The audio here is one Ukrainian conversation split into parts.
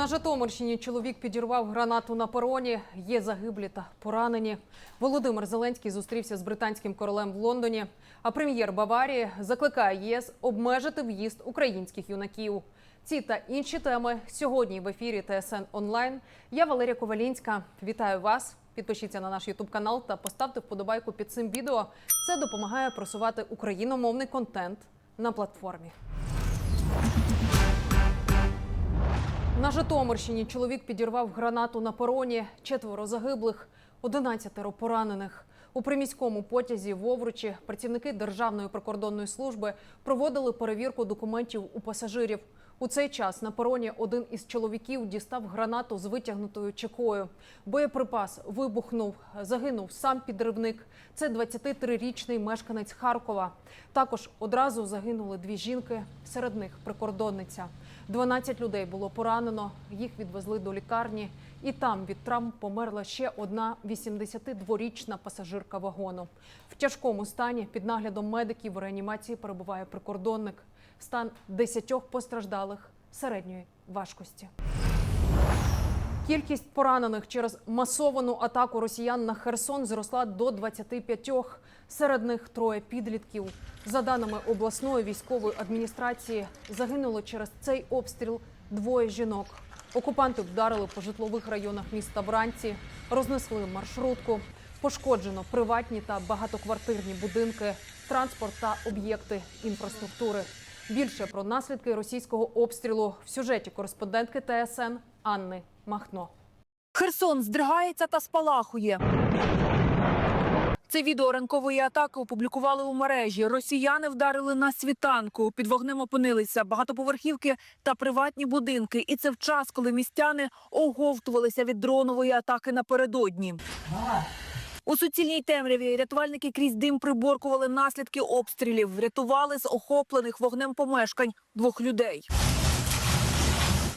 На Житомирщині чоловік підірвав гранату на пероні. Є загиблі та поранені. Володимир Зеленський зустрівся з британським королем в Лондоні. А прем'єр Баварії закликає ЄС обмежити в'їзд українських юнаків. Ці та інші теми сьогодні в ефірі ТСН онлайн. Я Валерія Ковалінська. Вітаю вас. Підпишіться на наш Ютуб канал та поставте вподобайку під цим відео. Це допомагає просувати україномовний контент на платформі. На Житомирщині чоловік підірвав гранату на пероні. Четверо загиблих, одинадцятеро поранених. У приміському потязі в Овручі працівники Державної прикордонної служби проводили перевірку документів у пасажирів. У цей час на пероні один із чоловіків дістав гранату з витягнутою чекою. Боєприпас вибухнув. Загинув сам підривник. Це 23-річний мешканець Харкова. Також одразу загинули дві жінки, серед них прикордонниця. 12 людей було поранено. Їх відвезли до лікарні, і там від травм померла ще одна 82-річна пасажирка вагону. В тяжкому стані під наглядом медиків в реанімації перебуває прикордонник. Стан 10 постраждалих середньої важкості. Кількість поранених через масовану атаку росіян на Херсон зросла до 25. Серед них троє підлітків. За даними обласної військової адміністрації, загинуло через цей обстріл двоє жінок. Окупанти вдарили по житлових районах міста вранці, рознесли маршрутку. Пошкоджено приватні та багатоквартирні будинки, транспорт та об'єкти інфраструктури. Більше про наслідки російського обстрілу в сюжеті кореспондентки ТСН Анни Махно. Херсон здригається та спалахує. Це відео ранкової атаки опублікували у мережі. Росіяни вдарили на світанку. Під вогнем опинилися багатоповерхівки та приватні будинки. І це в час, коли містяни оговтувалися від дронової атаки напередодні. У суцільній темряві рятувальники крізь дим приборкували наслідки обстрілів, врятували з охоплених вогнем помешкань двох людей.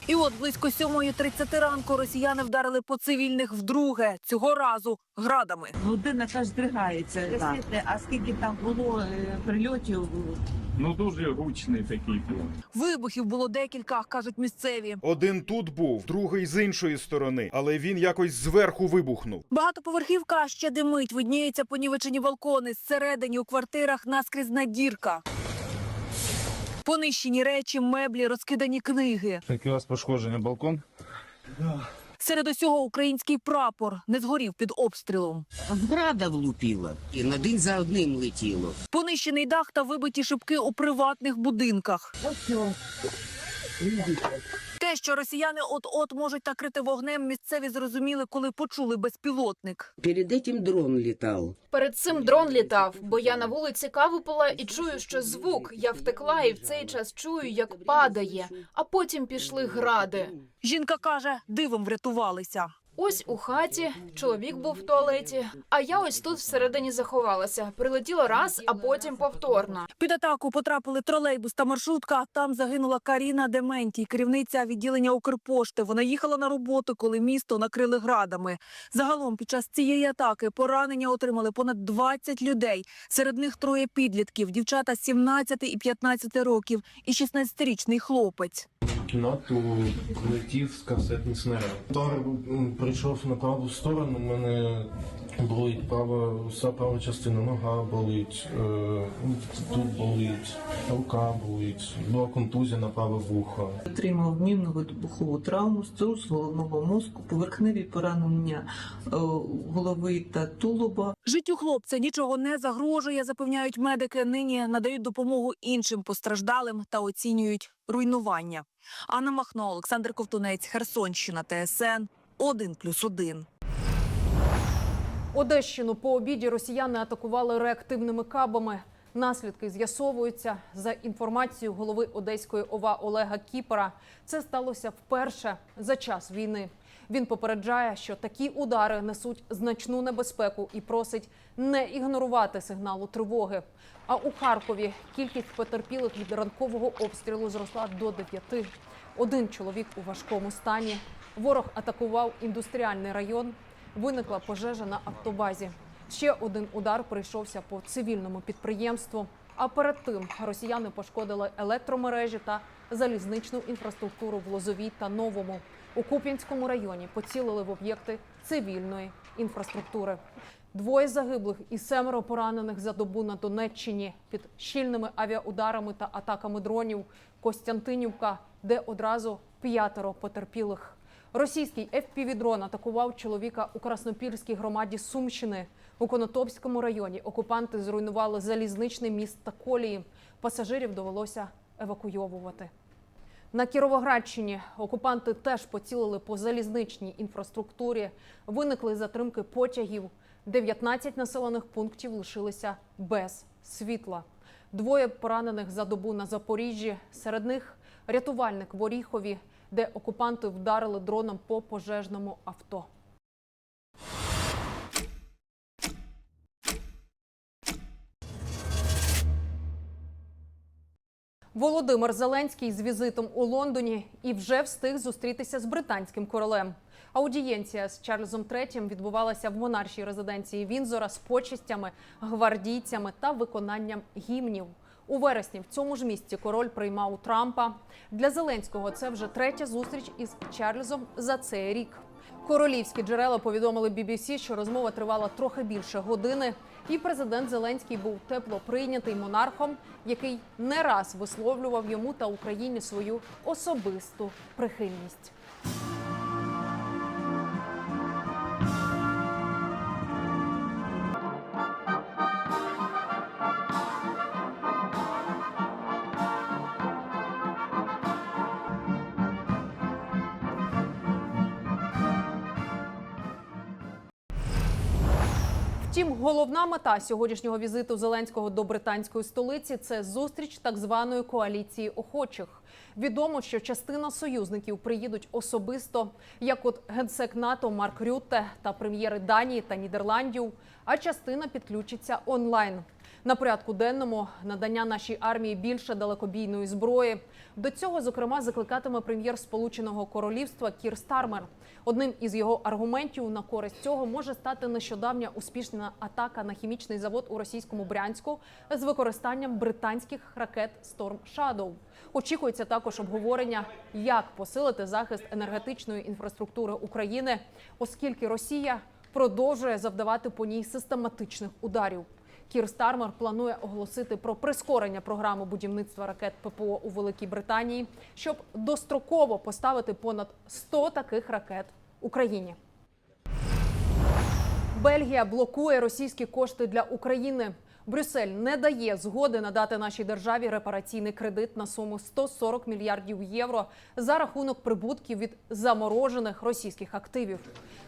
І от близько 7.30 ранку росіяни вдарили по цивільних вдруге, цього разу градами. Людина теж здригається. А скільки там було е, прильотів? Ну дуже гучний такий був. Вибухів було декілька, кажуть місцеві. Один тут був, другий з іншої сторони, але він якось зверху вибухнув. Багатоповерхівка ще димить, видніються понівечені балкони. Зсередині у квартирах наскрізна дірка. Понищені речі, меблі, розкидані книги. Такі у вас пошкоджений балкон? Серед усього український прапор не згорів під обстрілом. Града влупіла і на один за одним летіло. Понищений дах та вибиті шибки у приватних будинках. Те, що росіяни от-от можуть накрити вогнем, місцеві зрозуміли, коли почули безпілотник. Перед цим дрон літав. Перед цим дрон літав, бо я на вулиці каву пила і чую, що звук. Я втекла і в цей час чую, як падає. А потім пішли гради. Жінка каже, дивом врятувалися. Ось у хаті чоловік був в туалеті, а я ось тут всередині заховалася. Прилетіло раз, а потім повторно. Під атаку потрапили тролейбус та маршрутка. Там загинула Каріна Дементій, керівниця відділення Укрпошти. Вона їхала на роботу, коли місто накрили градами. Загалом під час цієї атаки поранення отримали понад 20 людей. Серед них троє підлітків, дівчата 17 і 15 років, і 16-річний хлопець. Кімнату летів касетний снаряд. Удар м, прийшов на праву сторону. У мене болить права, вся права частина, нога болить, е, ну, тут болить, рука болить, була контузія на праве вухо. Отримав мінну вибухову травму, струс головного мозку, поверхневі поранення е, голови та тулуба. Життю хлопця нічого не загрожує, запевняють медики. Нині надають допомогу іншим постраждалим та оцінюють руйнування. Анна Махно, Олександр Ковтунець, Херсонщина, ТСН 1+,1. Одещину по обіді росіяни атакували реактивними кабами. Наслідки з'ясовуються за інформацією голови Одеської ОВА Олега Кіпера. Це сталося вперше за час війни. Він попереджає, що такі удари несуть значну небезпеку і просить не ігнорувати сигналу тривоги. А у Харкові кількість потерпілих від ранкового обстрілу зросла до дев'яти. Один чоловік у важкому стані. Ворог атакував індустріальний район. Виникла пожежа на автобазі. Ще один удар прийшовся по цивільному підприємству. А перед тим росіяни пошкодили електромережі та залізничну інфраструктуру в Лозовій та Новому. У Куп'янському районі поцілили в об'єкти цивільної інфраструктури. Двоє загиблих і семеро поранених за добу на Донеччині під щільними авіаударами та атаками дронів. Костянтинівка, де одразу п'ятеро потерпілих. Російський FPV-дрон атакував чоловіка у Краснопільській громаді Сумщини. У Конотопському районі окупанти зруйнували залізничний міст та колії. Пасажирів довелося евакуйовувати. На Кіровоградщині окупанти теж поцілили по залізничній інфраструктурі. Виникли затримки потягів. 19 населених пунктів лишилися без світла. Двоє поранених за добу на Запоріжжі. Серед них рятувальник в Оріхові, де окупанти вдарили дроном по пожежному авто. Володимир Зеленський з візитом у Лондоні і вже встиг зустрітися з британським королем. Аудієнція з Чарльзом III відбувалася в монаршій резиденції Вінзора з почестями, гвардійцями та виконанням гімнів. У вересні в цьому ж місці король приймав Трампа. Для Зеленського це вже третя зустріч із Чарльзом за цей рік. Королівські джерела повідомили BBC, що розмова тривала трохи більше години, і президент Зеленський був тепло прийнятий монархом, який не раз висловлював йому та Україні свою особисту прихильність. Втім, головна мета сьогоднішнього візиту Зеленського до британської столиці це зустріч так званої коаліції охочих. Відомо, що частина союзників приїдуть особисто, як от генсек НАТО Марк Рютте та прем'єри Данії та Нідерландів. А частина підключиться онлайн. На порядку денному надання нашій армії більше далекобійної зброї. До цього, зокрема, закликатиме прем'єр Сполученого Королівства Кір Стармер. Одним із його аргументів на користь цього може стати нещодавня успішна атака на хімічний завод у російському Брянську з використанням британських ракет Storm Shadow. Очікується також обговорення, як посилити захист енергетичної інфраструктури України, оскільки Росія продовжує завдавати по ній систематичних ударів. Кір Стармер планує оголосити про прискорення програми будівництва ракет ППО у Великій Британії, щоб достроково поставити понад 100 таких ракет Україні. Бельгія блокує російські кошти для України. Брюссель не дає згоди надати нашій державі репараційний кредит на суму 140 мільярдів євро за рахунок прибутків від заморожених російських активів.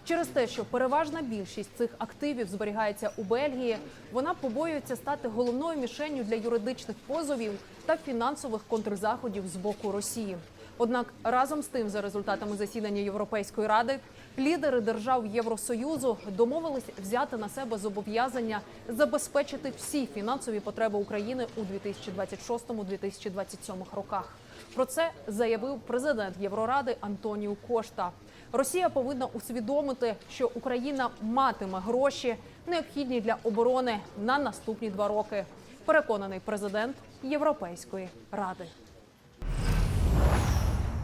Через те, що переважна більшість цих активів зберігається у Бельгії, вона побоюється стати головною мішенню для юридичних позовів та фінансових контрзаходів з боку Росії. Однак разом з тим, за результатами засідання Європейської ради, лідери держав Євросоюзу домовились взяти на себе зобов'язання забезпечити всі фінансові потреби України у 2026-2027 роках. Про це заявив президент Євроради Антоніу Кошта. Росія повинна усвідомити, що Україна матиме гроші, необхідні для оборони на наступні два роки. Переконаний президент Європейської ради.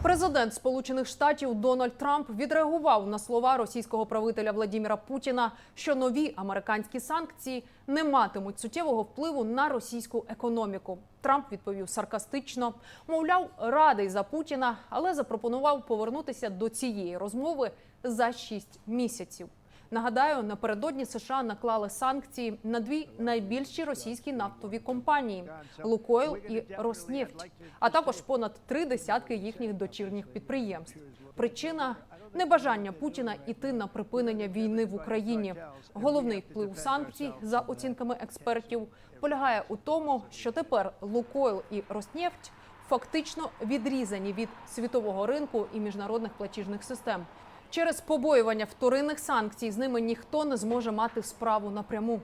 Президент Сполучених Штатів Дональд Трамп відреагував на слова російського правителя Владіміра Путіна, що нові американські санкції не матимуть суттєвого впливу на російську економіку. Трамп відповів саркастично, мовляв, радий за Путіна, але запропонував повернутися до цієї розмови за шість місяців. Нагадаю, напередодні США наклали санкції на дві найбільші російські нафтові компанії Лукойл і Роснефть, а також понад три десятки їхніх дочірніх підприємств. Причина небажання Путіна іти на припинення війни в Україні. Головний вплив санкцій, за оцінками експертів, полягає у тому, що тепер Лукойл і Роснефть фактично відрізані від світового ринку і міжнародних платіжних систем. Через побоювання вторинних санкцій з ними ніхто не зможе мати справу напряму.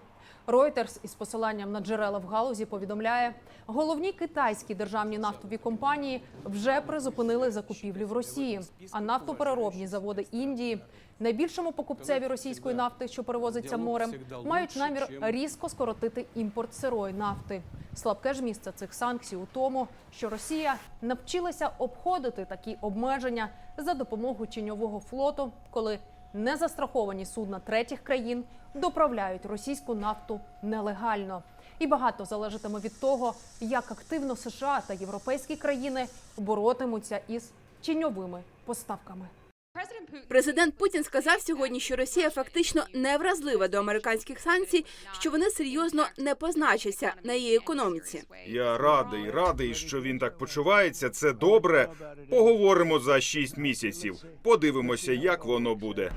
Reuters із посиланням на джерела в галузі повідомляє, головні китайські державні нафтові компанії вже призупинили закупівлі в Росії. А нафтопереробні заводи Індії, найбільшому покупцеві російської нафти, що перевозиться морем, мають намір різко скоротити імпорт сирої нафти. Слабке ж місце цих санкцій у тому, що Росія навчилася обходити такі обмеження за допомогою тіньового флоту, коли незастраховані судна третіх країн доправляють російську нафту нелегально. І багато залежатиме від того, як активно США та європейські країни боротимуться із тіньовими поставками. Президент Путін сказав сьогодні, що Росія фактично не вразлива до американських санкцій, що вони серйозно не позначаться на її економіці. Я радий, радий, що він так почувається. Це добре. Поговоримо за шість місяців. Подивимося, як воно буде.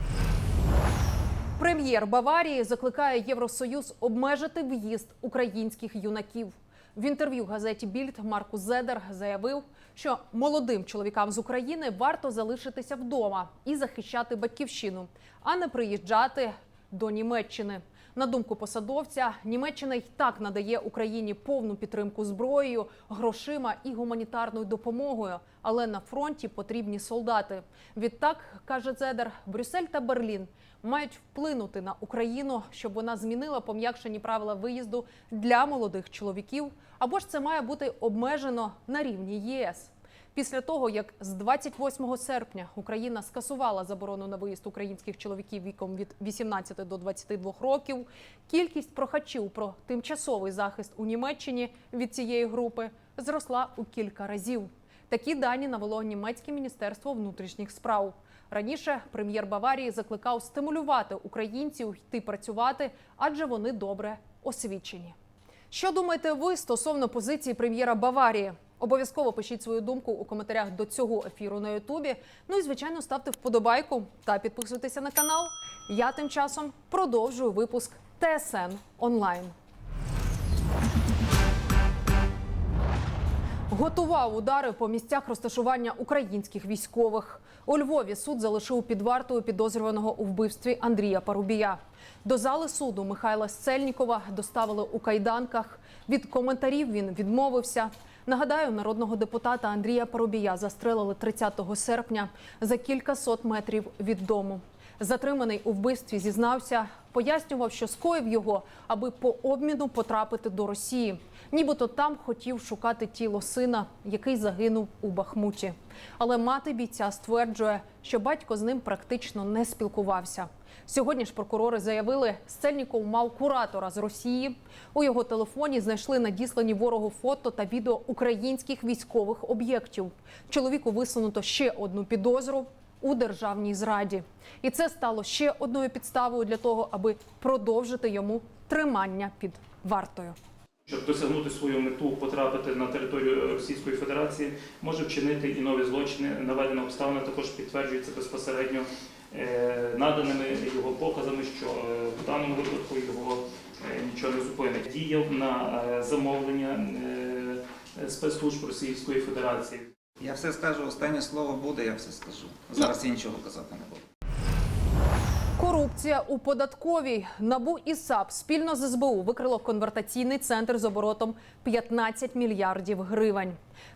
Прем'єр Баварії закликає Євросоюз обмежити в'їзд українських юнаків. В інтерв'ю газеті Більд Маркус Зедер заявив, що молодим чоловікам з України варто залишитися вдома і захищати батьківщину, а не приїжджати до Німеччини. На думку посадовця, Німеччина й так надає Україні повну підтримку зброєю, грошима і гуманітарною допомогою, але на фронті потрібні солдати. Відтак каже Зедер, Брюссель та Берлін мають вплинути на Україну, щоб вона змінила пом'якшені правила виїзду для молодих чоловіків, або ж це має бути обмежено на рівні ЄС. Після того, як з 28 серпня Україна скасувала заборону на виїзд українських чоловіків віком від 18 до 22 років, кількість прохачів про тимчасовий захист у Німеччині від цієї групи зросла у кілька разів. Такі дані навело німецьке міністерство внутрішніх справ. Раніше прем'єр Баварії закликав стимулювати українців йти працювати, адже вони добре освічені. Що думаєте ви стосовно позиції прем'єра Баварії? Обов'язково пишіть свою думку у коментарях до цього ефіру на Ютубі. Ну і звичайно ставте вподобайку та підписуйтеся на канал. Я тим часом продовжую випуск ТСН онлайн. Готував удари по місцях розташування українських військових. У Львові суд залишив під вартою підозрюваного у вбивстві Андрія Парубія. До зали суду Михайла Сцельнікова доставили у кайданках. Від коментарів він відмовився. Нагадаю, народного депутата Андрія Парубія застрелили 30 серпня за кілька сот метрів від дому. Затриманий у вбивстві зізнався, пояснював, що скоїв його, аби по обміну потрапити до Росії. Нібито там хотів шукати тіло сина, який загинув у Бахмуті. Але мати бійця стверджує, що батько з ним практично не спілкувався. Сьогодні ж прокурори заявили, Сцельніков мав куратора з Росії. У його телефоні знайшли надіслані ворогу фото та відео українських військових об'єктів. Чоловіку висунуто ще одну підозру у державній зраді, і це стало ще одною підставою для того, аби продовжити йому тримання під вартою. Щоб досягнути свою мету, потрапити на територію Російської Федерації, може вчинити і нові злочини. Наведена обставина також підтверджується безпосередньо е, наданими його показами, що е, в даному випадку його е, нічого не зупинить. Діяв на замовлення спецслужб Російської Федерації. Я все скажу, останнє слово буде, я все скажу. Зараз я нічого казати не буду. Корупція у податковій набу і САП спільно з СБУ викрило конвертаційний центр з оборотом 15 мільярдів гривень.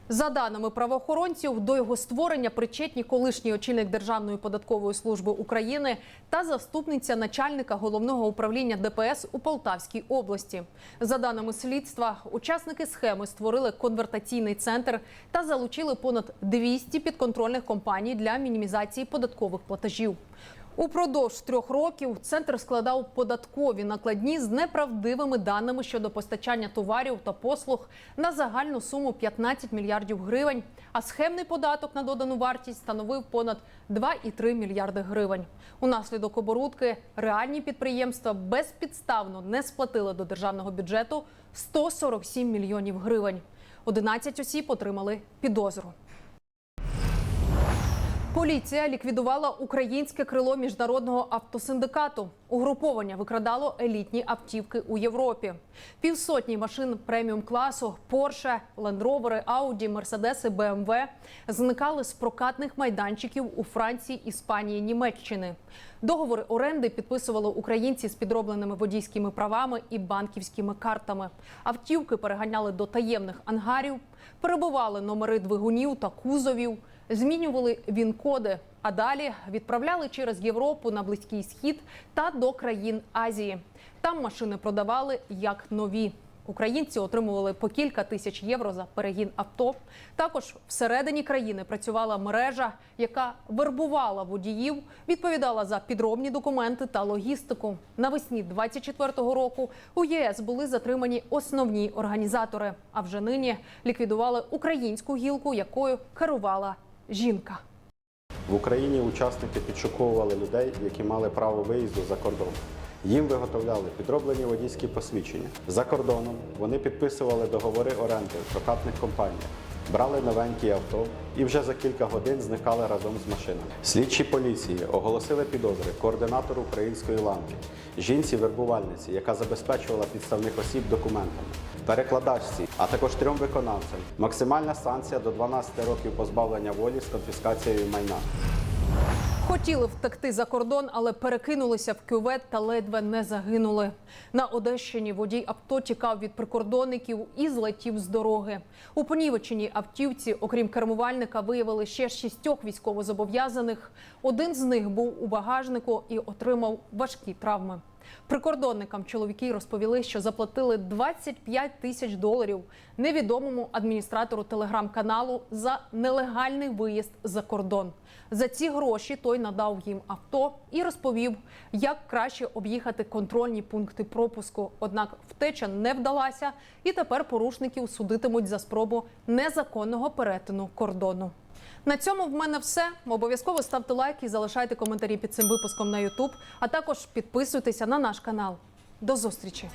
За даними правоохоронців, до його створення причетні колишній очільник Державної податкової служби України та заступниця начальника головного управління ДПС у Полтавській області. За даними слідства, учасники схеми створили конвертаційний центр та залучили понад 200 підконтрольних компаній для мінімізації податкових платежів. Упродовж трьох років центр складав податкові накладні з неправдивими даними щодо постачання товарів та послуг на загальну суму 15 мільярдів гривень. А схемний податок на додану вартість становив понад 2,3 мільярди гривень. Унаслідок оборудки реальні підприємства безпідставно не сплатили до державного бюджету 147 мільйонів гривень. 11 осіб отримали підозру. Поліція ліквідувала українське крило міжнародного автосиндикату. Угруповання викрадало елітні автівки у Європі. Півсотні машин преміум класу Land Rover, Audi, Mercedes, BMW зникали з прокатних майданчиків у Франції, Іспанії, Німеччини. Договори оренди підписували українці з підробленими водійськими правами і банківськими картами. Автівки переганяли до таємних ангарів, перебували номери двигунів та кузовів змінювали він-коди, а далі відправляли через Європу на Близький Схід та до країн Азії. Там машини продавали як нові. Українці отримували по кілька тисяч євро за перегін авто. Також всередині країни працювала мережа, яка вербувала водіїв, відповідала за підробні документи та логістику. Навесні 24-го року у ЄС були затримані основні організатори. А вже нині ліквідували українську гілку, якою керувала жінка. В Україні учасники підшуковували людей, які мали право виїзду за кордон. Їм виготовляли підроблені водійські посвідчення. За кордоном вони підписували договори оренди в прокатних компаніях, брали новенькі авто і вже за кілька годин зникали разом з машинами. Слідчі поліції оголосили підозри координатору української ланки, жінці-вербувальниці, яка забезпечувала підставних осіб документами, перекладачці, а також трьом виконавцям. Максимальна санкція до 12 років позбавлення волі з конфіскацією майна. Хотіли втекти за кордон, але перекинулися в кювет та ледве не загинули. На Одещині водій авто тікав від прикордонників і злетів з дороги. У понівеченій автівці, окрім кермувальника, виявили ще шістьох військовозобов'язаних. Один з них був у багажнику і отримав важкі травми. Прикордонникам чоловіки розповіли, що заплатили 25 тисяч доларів невідомому адміністратору телеграм-каналу за нелегальний виїзд за кордон. За ці гроші той надав їм авто і розповів, як краще об'їхати контрольні пункти пропуску. Однак втеча не вдалася, і тепер порушників судитимуть за спробу незаконного перетину кордону. На цьому в мене все. Обов'язково ставте лайк і залишайте коментарі під цим випуском на YouTube, а також підписуйтеся на наш канал. До зустрічі!